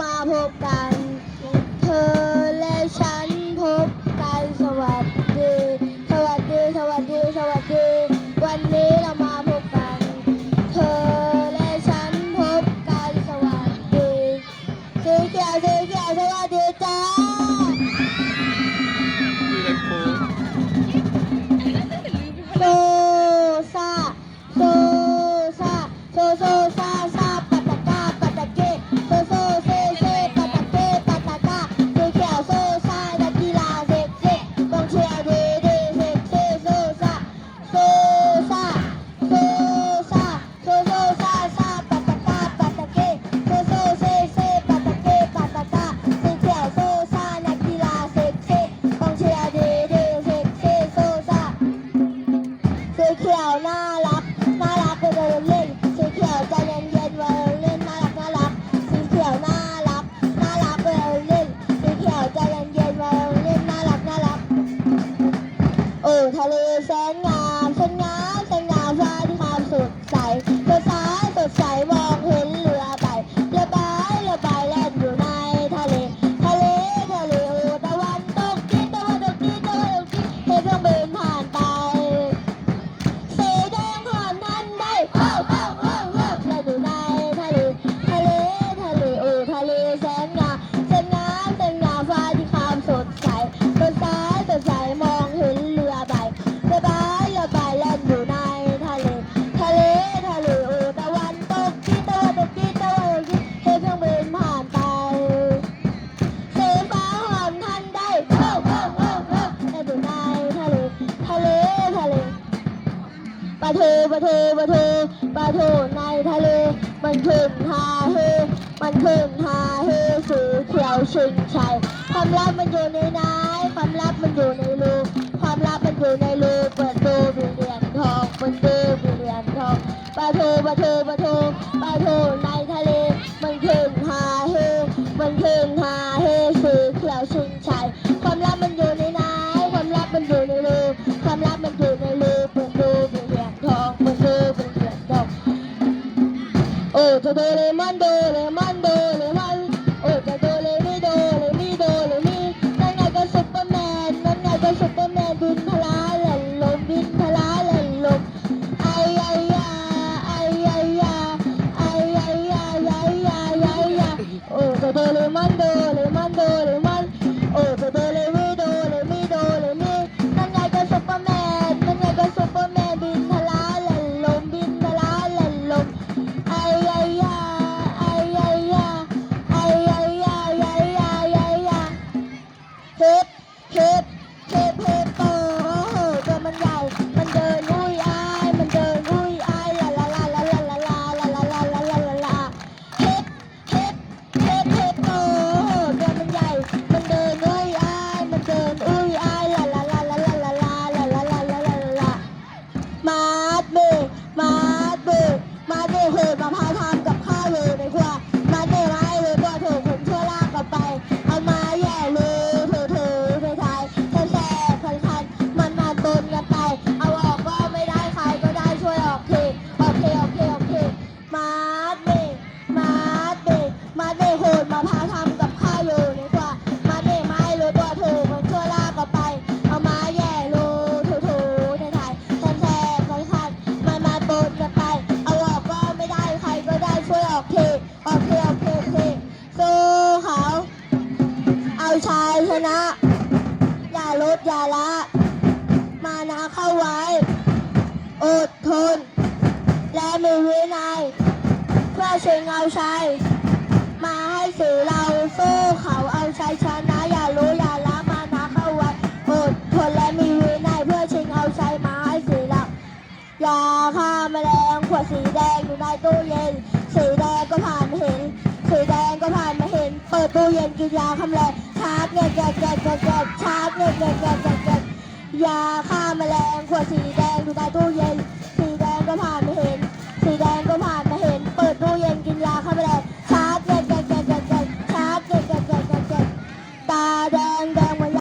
มาพบกัน เธอและฉันพบกันสวัสดี สวัสดี สวัสดี สวัสดี วันนี้เรามาพบกัน เธอและฉันพบกันสวัสดีสีเขียวสีเขียวสวัสดีจ้าโซซาโซซาโซโซ วน่ารักน่ารักไปเดินเล่นสีเขียวใจเย็นเย็นไปเดินเล่นน่ารักน่ารักสีเขียวน่ารักน่ารักไปเดินเล่นสีเขียวใจเย็นเย็นไปเดินเล่นน่ารักน่ารักเออทะเล เทปะเทปะเทปลาทูในทะเล มันขึ้นหาเฮมันขึ้นหาเฮสีเขียวชิงชัยความลับมันอยู่ในน้ำความลับมันอยู่ในรูความลับมันอยู่ในรูเปิดตูมีเหรียญทองเปิดดูมีเหรียญทองปลาทูปลาทูปลาทูปลาทูในทะเล มันขึ้นหาเฮมันขึ้น mandole, mandole, mandole. อย่าละ มานะเข้าไว้ อดทน และมีวินัยเพื่อชิงเอาชัย มาให้สื่อเราสู้เขาเอาชัยชนะอย่ารู้อย่า ตู้เย็นกินยาคำเล่ชาร์จเงินแจกแเกแจกแชาร์จเงินแจกแเกแจกแจกยาฆ่าแมลงขวดสีแดงอยู่ในตู้เย็น